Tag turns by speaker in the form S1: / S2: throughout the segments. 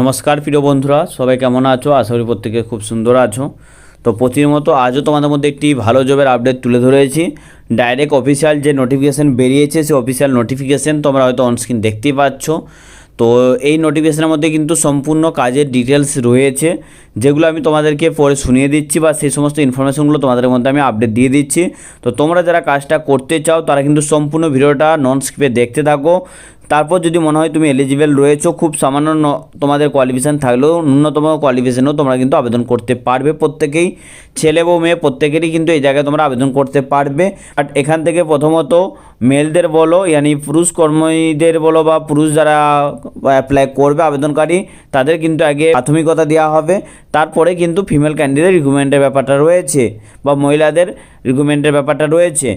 S1: নমস্কার প্রিয় বন্ধুরা, সবাই কেমন আছো? আশা করি প্রত্যেকে খুব সুন্দর আছো। তো প্রতির মতো আজও তোমাদের মধ্যে একটি ভালো জবের আপডেট তুলে ধরেছি। ডাইরেক্ট অফিসিয়াল যে নোটিফিকেশান বেরিয়েছে, সেই অফিসিয়াল নোটিফিকেশান তোমরা হয়তো অনস্ক্রিন দেখতেই পাচ্ছ। তো এই নোটিফিকেশনের মধ্যে কিন্তু সম্পূর্ণ কাজের ডিটেলস রয়েছে, যেগুলো আমি তোমাদেরকে পরে শুনিয়ে দিচ্ছি বা সেই সমস্ত ইনফরমেশনগুলো তোমাদের মধ্যে আমি আপডেট দিয়ে দিচ্ছি। তো তোমরা যারা কাজটা করতে চাও, তারা কিন্তু সম্পূর্ণ ভিডিওটা নন স্কিপে দেখতে থাকো। তারপর যদি মনে হয় তুমি এলিজিবল রয়েছো, খুব সামান্য তোমাদের কোয়ালিফিকেশান থাকলেও ন্যূনতম কোয়ালিফিকেশানও তোমরা কিন্তু আবেদন করতে পারবে প্রত্যেকেই। ছেলে ও মেয়ে প্রত্যেকেরই কিন্তু এই জায়গায় তোমরা আবেদন করতে পারবে। আর এখান থেকে প্রথমত মেলদের বলো, ইয়ানি পুরুষ কর্মীদের বলো বা পুরুষ যারা অ্যাপ্লাই করবে আবেদনকারী, তাদের কিন্তু আগে প্রাথমিকতা দেওয়া হবে। তারপরে কিন্তু ফিমেল ক্যান্ডিডেট রিক্রুটমেন্টের ব্যাপারটা রয়েছে বা মহিলাদের রিক্রুটমেন্টের ব্যাপারটা রয়েছে।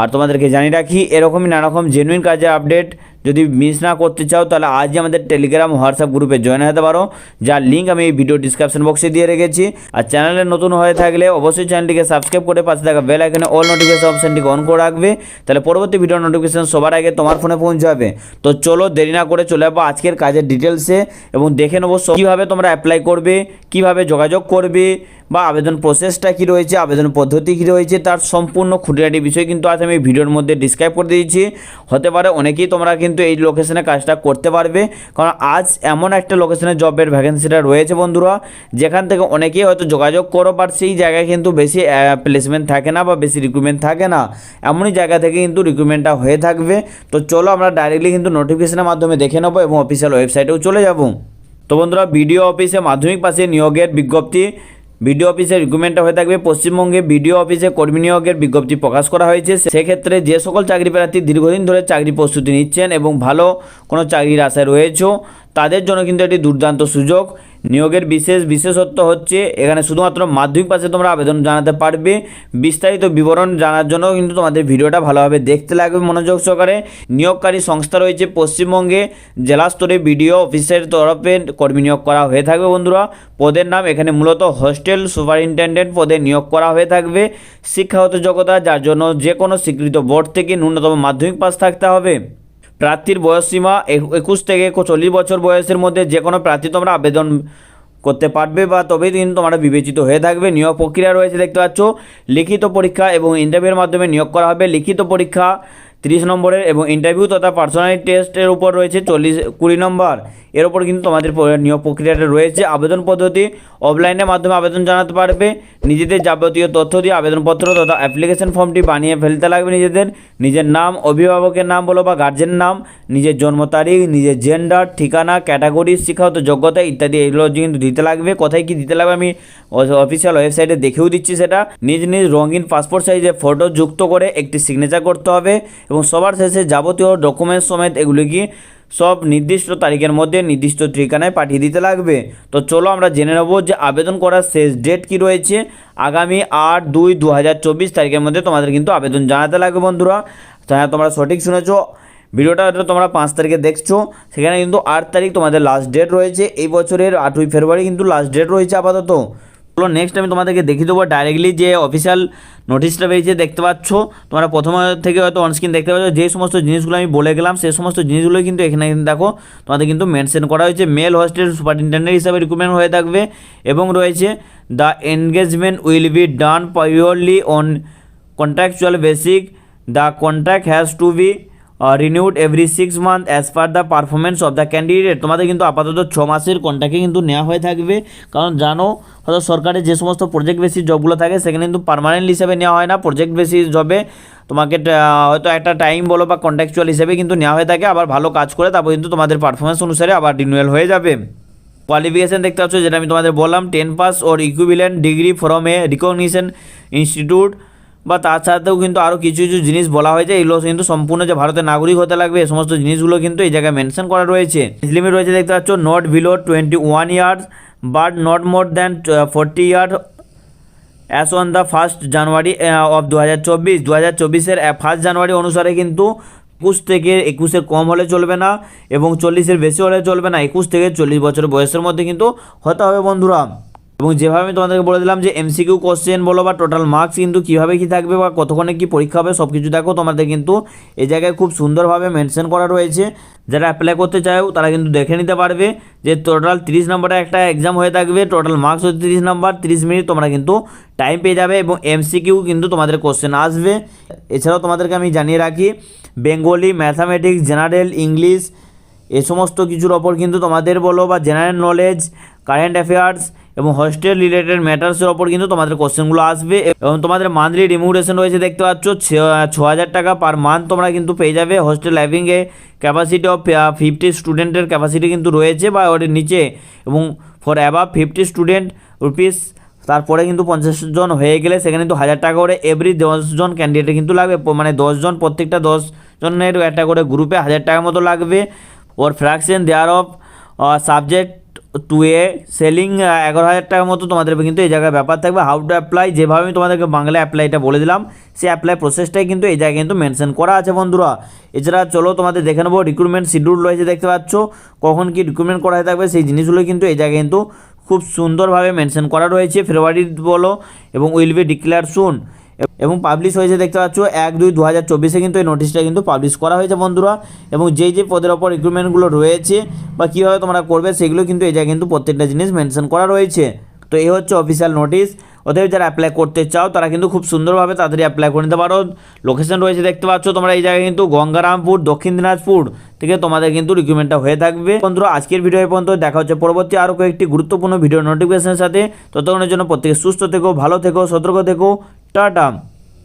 S1: আর তোমাদেরকে জানিয়ে রাখি, এরকমই নানা রকম জেনুইন কাজের আপডেট যদি মিস না করতে চাও, তাহলে আজই আমাদের টেলিগ্রাম হোয়াটসঅ্যাপ গ্রুপে জয়েন হতে পারো। যার লিঙ্ক আমি এই ভিডিও ডিসক্রিপশন বক্সে দিয়ে রেখেছি। আর চ্যানেলে নতুন হয়ে থাকলে অবশ্যই চ্যানেলটিকে সাবস্ক্রাইব করে পাশে থাকা বেল আইকনে অল নোটিফিকেশন অপশনটিকে অন করে রাখবে। তাহলে পরবর্তী ভিডিও নোটিফিকেশন সবার আগে তোমার ফোনে পৌঁছাবে। তো চলো দেরি না করে চলে যাব আজকের কাজের ডিটেলসে এবং দেখে নেব কীভাবে তোমরা অ্যাপ্লাই করবে, কীভাবে যোগাযোগ করবে বা আবেদন প্রসেসটা কী রয়েছে, আবেদন পদ্ধতি কী রয়েছে, তার সম্পূর্ণ খুঁটিনাটি বিষয় কিন্তু আজ আমি ভিডিওর মধ্যে ডিসক্রাইব করে দিয়েছি। হতে পারে অনেকেই তোমরা কিন্তু এই লোকেশনে কাজটা করতে পারবে। কারণ আজ এমন একটা লোকেশনে জবের ভ্যাকেন্সিটা রয়েছে বন্ধুরা, যেখান থেকে অনেকেই হয়তো যোগাযোগ করো বাট সেই জায়গায় কিন্তু বেশি প্লেসমেন্ট থাকে না বা বেশি রিক্রুটমেন্ট থাকে না। এমনই জায়গা থেকে কিন্তু রিক্রুটমেন্টটা হয়ে থাকবে। তো চলো আমরা ডাইরেক্টলি কিন্তু নোটিফিকেশনের মাধ্যমে দেখে নেব এবং অফিসিয়াল ওয়েবসাইটেও চলে যাব। তো বন্ধুরা বিডিও অফিসে মাধ্যমিক পাশে নিয়োগের বিজ্ঞপ্তি। বিডিও অফিসের রিক্রুটমেন্টটা হয়ে থাকবে। পশ্চিমবঙ্গে বিডিও অফিসে কর্মী নিয়োগের বিজ্ঞপ্তি প্রকাশ করা হয়েছে। সেক্ষেত্রে যে সকল চাকরি প্রার্থী দীর্ঘদিন ধরে চাকরি প্রস্তুতি নিচ্ছেন এবং ভালো কোনো চাকরির আশায় রয়েছে তাদের জন্য কিন্তু এটি দুর্দান্ত সুযোগ। নিয়োগের বিশেষ বিশেষত্ব হচ্ছে এখানে শুধুমাত্র মাধ্যমিক পাশে তোমরা আবেদন জানাতে পারবে। বিস্তারিত বিবরণ জানার জন্য কিন্তু তোমাদের ভিডিওটা ভালোভাবে দেখতে লাগবে মনোযোগ সহকারে। নিয়োগকারী সংস্থা রয়েছে পশ্চিমবঙ্গে। জেলা স্তরে বিডিও অফিসের তরফে কর্মী নিয়োগ করা হয়ে থাকবে বন্ধুরা। পদের নাম এখানে মূলত হোস্টেল সুপারিনটেন্ডেন্ট পদে নিয়োগ করা হয়ে থাকবে। শিক্ষাগত যোগ্যতা, যার জন্য যে কোনো স্বীকৃত বোর্ড থেকে ন্যূনতম মাধ্যমিক পাস থাকতে হবে। প্রার্থীর বয়সসীমা একুশ থেকে চল্লিশ বছর বয়সের মধ্যে যে কোনো প্রার্থী তোমরা আবেদন করতে পারবে বা তবেই কিন্তু তোমরা বিবেচিত হয়ে থাকবে। নিয়োগ প্রক্রিয়া রয়েছে, দেখতে পাচ্ছ। লিখিত পরীক্ষা এবং ইন্টারভিউর মাধ্যমে নিয়োগ করা হবে। লিখিত পরীক্ষা তিরিশ নম্বরের এবং ইন্টারভিউ তথা পার্সোনালিটি টেস্টের উপর রয়েছে চল্লিশ, কুড়ি নম্বর। এর উপর কিন্তু তোমাদের নিয়োগ প্রক্রিয়াটা রয়েছে। আবেদন পদ্ধতি অফলাইনের মাধ্যমে আবেদন জানাতে পারবে। নিজেদের যাবতীয় তথ্য দিয়ে আবেদনপত্র তথা অ্যাপ্লিকেশন ফর্মটি বানিয়ে ফেলতে লাগবে নিজেদের। নিজের নাম, অভিভাবকের নাম বলো বা গার্জেন নাম, নিজের জন্ম তারিখ, নিজের জেন্ডার ঠিকানা ক্যাটাগরি শিক্ষাগত যোগ্যতা ইত্যাদি এগুলো কিন্তু দিতে লাগবে। কোথায় কি দিতে লাগবে আমি অফিসিয়াল ওয়েবসাইটে দেখেও দিচ্ছি সেটা। নিজ নিজ রঙিন পাসপোর্ট সাইজে ফটো যুক্ত করে একটি সিগনেচার করতে হবে। এবং সবার শেষে যাবতীয় ডকুমেন্টস সমেত এগুলি কি সব নির্দিষ্ট তারিখের মধ্যে নির্দিষ্ট ঠিকানায় পাঠিয়ে দিতে লাগবে। তো চলো আমরা জেনে নেব যে আবেদন করার শেষ ডেট কি রয়েছে। আগামী আট দুই দু তারিখের মধ্যে তোমাদের কিন্তু আবেদন জানাতে লাগবে বন্ধুরা। হ্যাঁ তোমরা সঠিক শুনেছো। ভিডিওটা তোমরা পাঁচ তারিখে দেখছ। সেখানে কিন্তু আট তারিখ তোমাদের লাস্ট ডেট রয়েছে। এই বছরের আটই ফেব্রুয়ারি কিন্তু লাস্ট ডেট রয়েছে আপাতত। চলো নেক্সট আমি তোমাদেরকে দেখিয়ে দেবো ডাইরেক্টলি যে অফিসিয়াল নোটিশটা পেয়েছে দেখতে পাচ্ছ। তোমরা প্রথমে থেকে হয়তো অনস্ক্রিন দেখতে পাচ্ছ, যে সমস্ত জিনিসগুলো আমি বলে গেলাম সেই সমস্ত জিনিসগুলো কিন্তু এখানে দেখো, তোমাদের কিন্তু মেনশন করা হয়েছে। মেল হোস্টেল সুপারিনটেন্ডেন্ট হিসাবে রিক্রুটমেন্ট হয়ে থাকবে এবং রয়েছে the engagement will be done purely on contractual basic the contract has to be renewed every six month as per the performance of the candidate তোমাদের কিন্তু আপাতত ছ মাসের কন্ট্রাক্টে কিন্তু নেওয়া হয়ে থাকবে। কারণ জানো, হয়তো সরকারের যে সমস্ত প্রজেক্ট বেসিস জবগুলো থাকে, সেখানে কিন্তু পার্মানেন্ট হিসেবে নেওয়া হয় না। প্রজেক্ট বেসিস জবে তোমাকে হয়তো একটা টাইম বলো বা কন্ট্রাকচুয়াল হিসেবে কিন্তু নেওয়া হয়ে থাকে। আবার ভালো কাজ করে তারপর কিন্তু তোমাদের পারফরমেন্স অনুসারে আবার রিনিউয়াল হয়ে যাবে। কোয়ালিফিকেশান দেখতে পাচ্ছ, যেটা আমি তোমাদের বললাম ten pass or equivalent degree from a recognition institute বা তার সাথেও কিন্তু আরও কিছু কিছু জিনিস বলা হয়েছে, এগুলো কিন্তু সম্পূর্ণ যে ভারতের নাগরিক হতে লাগবে এই সমস্ত জিনিসগুলো কিন্তু এই জায়গায় মেনশন করা রয়েছে। লিমিট রয়েছে, দেখতে পাচ্ছ not below twenty one years but not more than forty year as on the first January of দু হাজার চব্বিশ দু হাজার চব্বিশের ফার্স্ট জানুয়ারি অনুসারে কিন্তু একুশ থেকে একুশের কম হলে চলবে না এবং চল্লিশের বেশি হলে চলবে না। একুশ থেকে চল্লিশ বছর বয়সের মধ্যে কিন্তু হতে হবে বন্ধুরা। এবং যেভাবে আমি তোমাদেরকে বলে দিলাম যে এমসিকিউ কোশ্চেন বলো বা টোটাল মার্কস কিন্তু কীভাবে কী থাকবে বা কতক্ষণে কী পরীক্ষা হবে সব কিছু দেখো। তোমাদের কিন্তু এই জায়গায় খুব সুন্দরভাবে মেনশন করা রয়েছে। যারা অ্যাপ্লাই করতে চাও, তারা কিন্তু দেখে নিতে পারবে যে টোটাল তিরিশ নম্বরের একটা এক্সাম হয়ে থাকবে টোটাল মার্কস হচ্ছে তিরিশ নম্বর, তিরিশ মিনিট তোমরা কিন্তু টাইম পেয়ে যাবে এবং এমসিকিউ কিন্তু তোমাদের কোশ্চেন আসবে। এছাড়াও তোমাদেরকে আমি জানিয়ে রাখি বেঙ্গলি ম্যাথামেটিক্স জেনারেল ইংলিশ এ সমস্ত কিছুর ওপর কিন্তু তোমাদের বলো বা জেনারেল নলেজ কারেন্ট অ্যাফেয়ার্স এবং হস্টেল রিলেটেড ম্যাটার্সের ওপর কিন্তু তোমাদের কোশ্চেনগুলো আসবে। এবং তোমাদের মান্থলি রিমুডেশন রয়েছে, দেখতে পাচ্ছ, ছ হাজার টাকা পার মান্থ তোমরা কিন্তু পেয়ে যাবে। হস্টেল লাইভিংয়ে ক্যাপাসিটি অফ ফিফটি স্টুডেন্টের ক্যাপাসিটি কিন্তু রয়েছে বা ওর নিচে। এবং for above fifty student rupees তারপরে কিন্তু পঞ্চাশ জন হয়ে গেলে সেখানে কিন্তু হাজার টাকা করে এভরি দশজন ক্যান্ডিডেট কিন্তু লাগবে। মানে দশজন প্রত্যেকটা দশজনের একটা করে গ্রুপে হাজার টাকার মতো লাগবে। Or fraction thereof subject to a ceiling এগারো হাজার টাকার মতো তোমাদের কিন্তু এই জায়গায় ব্যাপার থাকবে। হাউ টু অ্যাপ্লাই যেভাবে আমি তোমাদেরকে বাংলা অ্যাপ্লাইটা বলে দিলাম, সেই অ্যাপ্লাই প্রসেসটাই কিন্তু এই জায়গায় কিন্তু মেনশন করা আছে বন্ধুরা। এছাড়া চলো তোমাদের দেখে নেব রিক্রুটমেন্ট শিডিউল রয়েছে দেখতে পাচ্ছ। কখন কি রিক্রুটমেন্ট করা থাকবে, সেই জিনিসগুলো কিন্তু এই জায়গায় কিন্তু খুব সুন্দরভাবে মেনশন করা রয়েছে। ফেব্রুয়ারি বলো, এবং উইল বি ডিক্লেয়ার সুন এবং পাবলিশ হয়েছে, দেখতে পাচ্ছ, এক দুই দু হাজার চব্বিশে কিন্তু এই নোটিশটা কিন্তু পাবলিশ করা হয়েছে বন্ধুরা। এবং যেই যে পদের ওপর রিক্রুটমেন্টগুলো রয়েছে বা কীভাবে তোমরা করবে, সেগুলো কিন্তু এই জায়গায় কিন্তু প্রত্যেকটা জিনিস মেনশন করা রয়েছে। তো এই হচ্ছে অফিসিয়াল নোটিশ ওদের যারা অ্যাপ্লাই করতে চাও, তারা কিন্তু খুব সুন্দরভাবে তাড়াতাড়ি অ্যাপ্লাই করে নিতে পারো। লোকেশন রয়েছে, দেখতে পাচ্ছ, তোমরা এই জায়গায় কিন্তু গঙ্গারামপুর, দক্ষিণ দিনাজপুর থেকে তোমাদের কিন্তু রিক্রুটমেন্টটা হয়ে থাকবে। বন্ধুরা, আজকের ভিডিও পর্যন্ত, দেখা হচ্ছে পরবর্তী আরও কয়েকটি গুরুত্বপূর্ণ ভিডিও নোটিফিকেশনের সাথে। ততক্ষণের জন্য প্রত্যেকে সুস্থ থেকো, ভালো থেকো, সতর্ক থেকো। टाटा